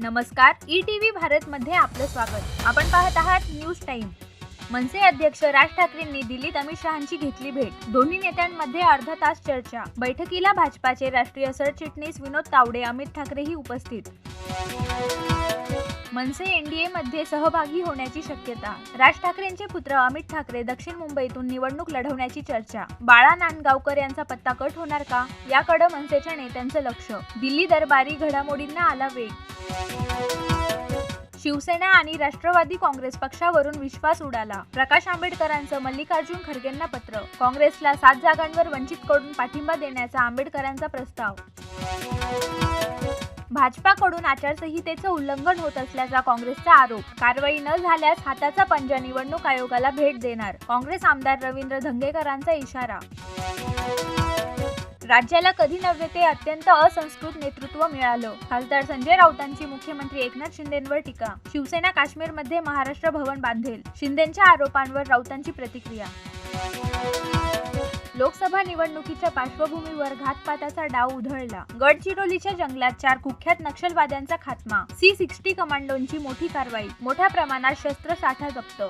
नमस्कार E TV Bharat मध्ये आपलं स्वागत. आपण पाहत आहात न्यूज टाइम मनसे अध्यक्ष राज ठाकरेंनी दिल्लीत अमित शहांची घेतली भेट. दोन्ही नेत्यांमध्ये अर्धा तास चर्चा. बैठकीला भाजपाचे राष्ट्रीय सरचिटणीस विनोद तावडे अमित ठाकरेही उपस्थित. मनसे एनडीए मध्ये सहभागी होण्याची शक्यता. राज ठाकरेंचे पुत्र अमित ठाकरे दक्षिण मुंबईतून निवडणूक लढवण्याची चर्चा. बाळा नांदगावकर यांचा पत्ता कट होणार का? याकडे मनसेच्या नेत्यांचं लक्ष. दिल्ली दरबारी घडामोडींना आला वेग. शिवसेना आणि राष्ट्रवादी काँग्रेस पक्षावरून विश्वास उडाला. प्रकाश आंबेडकरांचं मल्लिकार्जुन खरगेंना पत्र. काँग्रेसला सात जागांवर वंचितकडून पाठिंबा देण्याचा आंबेडकरांचा प्रस्ताव. भाजपाकडून आचारसंहितेचं उल्लंघन होत असल्याचा काँग्रेसचा आरोप. कारवाई न झाल्यास हाताचा पंजा निवडणूक आयोगाला भेट देणार. काँग्रेस आमदार रवींद्र धंगेकरांचा इशारा. राज्याला कधी नव्हे ते अत्यंत असंस्कृत नेतृत्व मिळालं. खासदार संजय राऊतांची मुख्यमंत्री एकनाथ शिंदेंवर टीका. शिवसेना काश्मीरमध्ये महाराष्ट्र भवन बांधेल. शिंदेंच्या आरोपांवर राऊतांची प्रतिक्रिया. लोकसभा निवडणुकीच्या पार्श्वभूमीवर घातपाताचा डाव उधळला. गडचिरोलीच्या जंगलात चार कुख्यात नक्षलवाद्यांचा खात्मा. सी सिक्स्टी कमांडोंची मोठी कारवाई. मोठ्या प्रमाणात शस्त्रसाठा जप्त.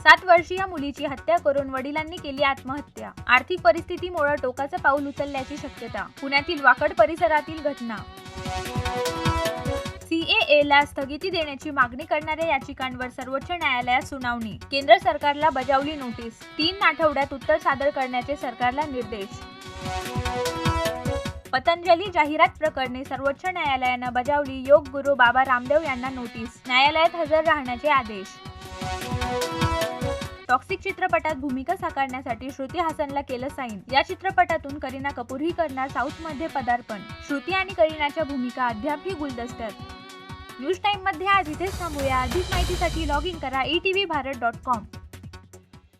सात वर्षीय मुलीची हत्या करून वडिलांनी केली आत्महत्या. आर्थिक परिस्थितीमुळे टोकाचं पाऊल उचलल्याची शक्यता. पुण्यातील वाकड परिसरातील घटना. सीएए ला स्थगिती देण्याची मागणी करणाऱ्या याचिकांवर सर्वोच्च न्यायालयात सुनावणी. केंद्र सरकारला बजावली नोटीस. तीन आठवड्यात उत्तर सादर करण्याचे सरकारला निर्देश. पतंजली जाहिरात प्रकरणी सर्वोच्च न्यायालयानं बजावली योग गुरु बाबा रामदेव यांना नोटीस. न्यायालयात हजर राहण्याचे आदेश. टॉक्सिक चित्रपटात भूमिका साकारण्यासाठी श्रुती हासनला केलं साईन. या चित्रपटातून करीना कपूरही करणार साऊथमध्ये पदार्पण. श्रुती आणि करीनाच्या भूमिका अद्यापही गुलदस्त्यात. न्यूज टाइममध्ये आज इथेच थांबूया अधिक माहितीसाठी लॉग इन करा E T V Bharat dot com